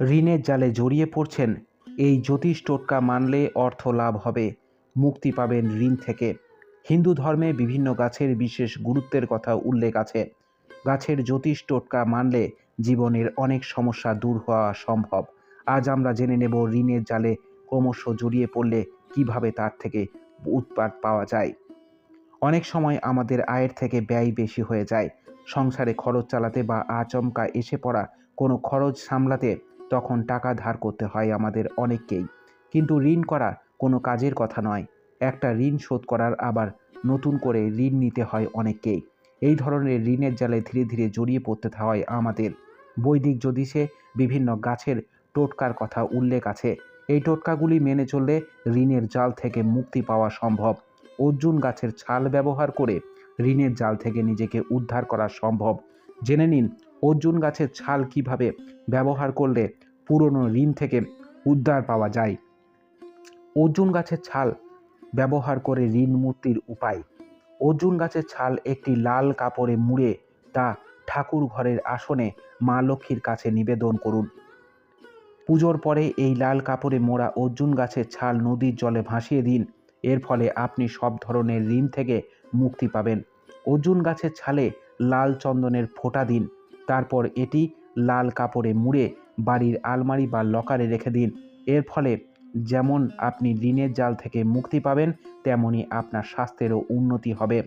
ঋণের জালে জড়িয়ে পড়ছেন। এই জ্যোতিষ টোটকা মানলে অর্থ লাভ হবে, মুক্তি পাবেন ঋণ থেকে। হিন্দু ধর্মে বিভিন্ন গাছের বিশেষ গুরুত্বের কথা উল্লেখ আছে। গাছের জ্যোতিষ টোটকা মানলে জীবনের অনেক সমস্যা দূর হওয়া সম্ভব। আজ আমরা জেনে নেব ঋণের জালে ক্রমশ জড়িয়ে পড়লে কীভাবে তার থেকে উৎপাদ পাওয়া যায়। অনেক সময় আমাদের আয়ের থেকে ব্যয় বেশি হয়ে যায়। সংসারে খরচ চালাতে বা আচমকা এসে পড়া কোনো খরচ সামলাতে তখন টাকা ধার করতে হয় আমাদের অনেককেই। কিন্তু ঋণ করা কোনো কাজের কথা নয়। একটা ঋণ শোধ করার আবার নতুন করে ঋণ নিতে হয় অনেককেই। এই ধরনের ঋণের জালে ধীরে ধীরে জড়িয়ে পড়তে হয় আমাদের। বৈদিক জ্যোতিষে বিভিন্ন গাছের টোটকার কথা উল্লেখ আছে। এই টোটকাগুলি মেনে চললে ঋণের জাল থেকে মুক্তি পাওয়া সম্ভব। অর্জুন গাছের ছাল ব্যবহার করে ঋণের জাল থেকে নিজেকে উদ্ধার করা সম্ভব। জেনে নিন অর্জুন গাছের ছাল কীভাবে ব্যবহার করলে পুরনো ঋণ থেকে উদ্ধার পাওয়া যায়? অর্জুন গাছের ছাল ব্যবহার করে ঋণ মুক্তির উপায়? অর্জুন গাছের ছাল একটি লাল কাপড়ে মুড়ে তা ঠাকুর ঘরের আসনে মা লক্ষ্মীর কাছে নিবেদন করুন। পুজোর পরে এই লাল কাপড়ে মোড়া অর্জুন গাছের ছাল নদীর জলে ভাসিয়ে দিন। এর ফলে আপনি সব ধরনের ঋণ থেকে মুক্তি পাবেন। অর্জুন গাছের ছালে লাল চন্দনের ফোঁটা দিন। তারপর এটি লাল কাপড়ে মুড়ে বাড়ির আলমারি বা লকারে রেখে দিন। এর ফলে যেমন আপনি ঋণের জাল থেকে মুক্তি পাবেন, তেমনি আপনার স্বাস্থ্যেরও উন্নতি হবে।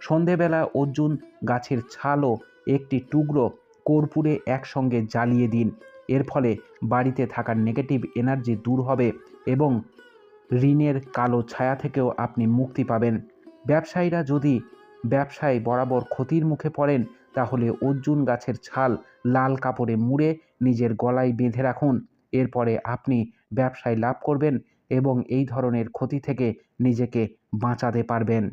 সন্ধেবেলা অর্জুন গাছের ছালও একটি টুকরো কর্পূরে একসঙ্গে জ্বালিয়ে দিন। এর ফলে বাড়িতে থাকা নেগেটিভ এনার্জি দূর হবে এবং ঋণের কালো ছায়া থেকেও আপনি মুক্তি পাবেন। ব্যবসায়ীরা যদি ব্যবসায় বরাবর ক্ষতির মুখে পড়েন তাহলে অর্জুন গাছের ছাল লাল কাপড়ে মুড়ে নিজের গলায় বেঁধে রাখুন। এরপরে আপনি ব্যবসায় লাভ করবেন এবং এই ধরনের ক্ষতি থেকে নিজেকে বাঁচাতে পারবেন।